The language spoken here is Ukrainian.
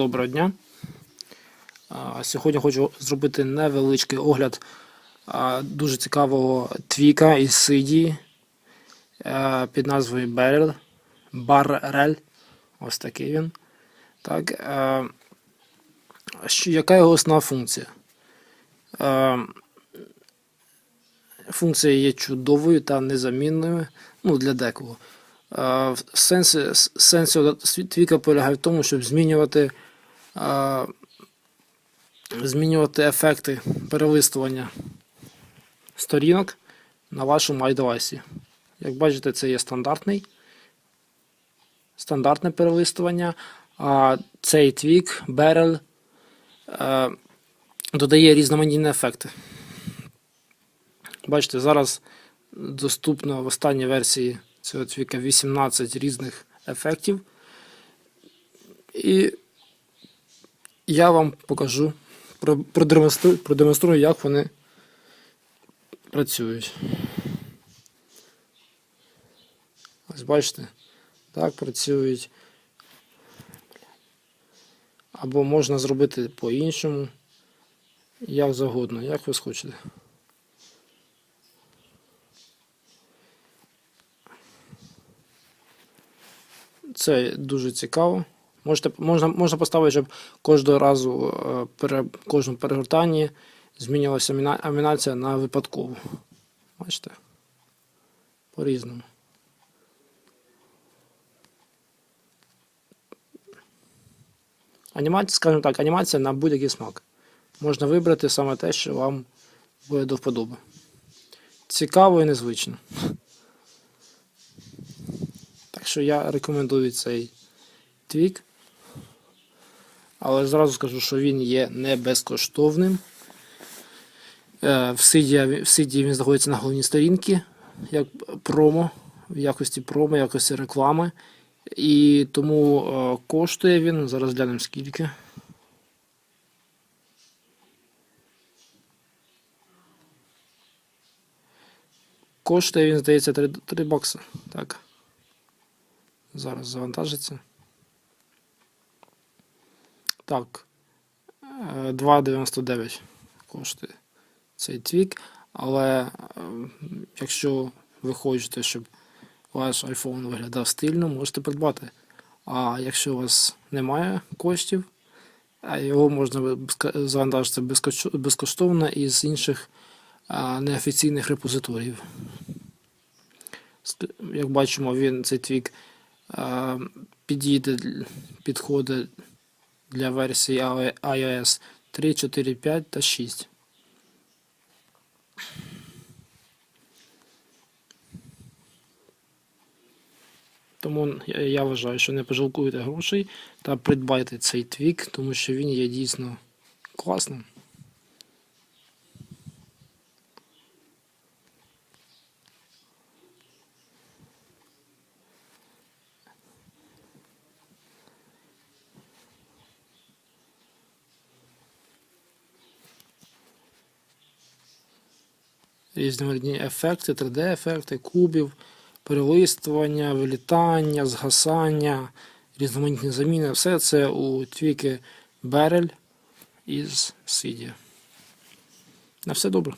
Доброго дня. Сьогодні хочу зробити невеличкий огляд дуже цікавого твіка із Сидії під назвою Берел. Баррель. Ось такий він. Так, що, яка його основна функція? Функція є чудовою та незамінною ну, для декого. Е, Сенс, сенс твіка полягає в тому, щоб змінювати, е, змінювати ефекти перелистування сторінок на вашому iDevice. Як бачите, це є стандартний, стандартне перелистування, а цей твік, е, додає різноманітні ефекти. Bачите, зараз доступно в останній версії цього твіка 18 різних ефектів. І я вам покажу, продемонструю, як вони працюють. Ось бачите, так працюють. Або можна зробити по-іншому, як завгодно, як ви схочете. Це дуже цікаво. Можете, можна, можна поставити, щоб кожного разу е, пере, кожному перегортанні змінювалася амінація на випадкову. Бачите? По-різному. Анімація, скажімо так, анімація на будь-який смак. Можна вибрати саме те, що вам буде до вподоби. Цікаво і незвично. Так що я рекомендую цей твік. Але зразу скажу, що він є не безкоштовним. Е, В Сиді, він знаходиться на головній сторінці, як промо, в якості промо, в якості реклами. І тому е, коштує він. Зараз глянемо скільки. Коштує він, здається, 3, 3 бакси. Так. Зараз завантажиться. Так. е, 2,99 коштує цей твік. Але е, якщо ви хочете, щоб ваш iPhone виглядав стильно, можете придбати. А якщо у вас немає коштів, його можна завантажити безкоштовно із інших неофіційних репозиторіїв. Як бачимо, він цей твік підійде, підходить для версії iO- iOS 3, 4, 5 та 6. Тому я- вважаю, що не пожалкуйте грошей та придбайте цей твік, тому що він є дійсно класним. Різноманітні ефекти, 3D-ефекти, кубів, перелистування, вилітання, згасання, різноманітні заміни. Все це у твіки Берель із Cydia. На все добре.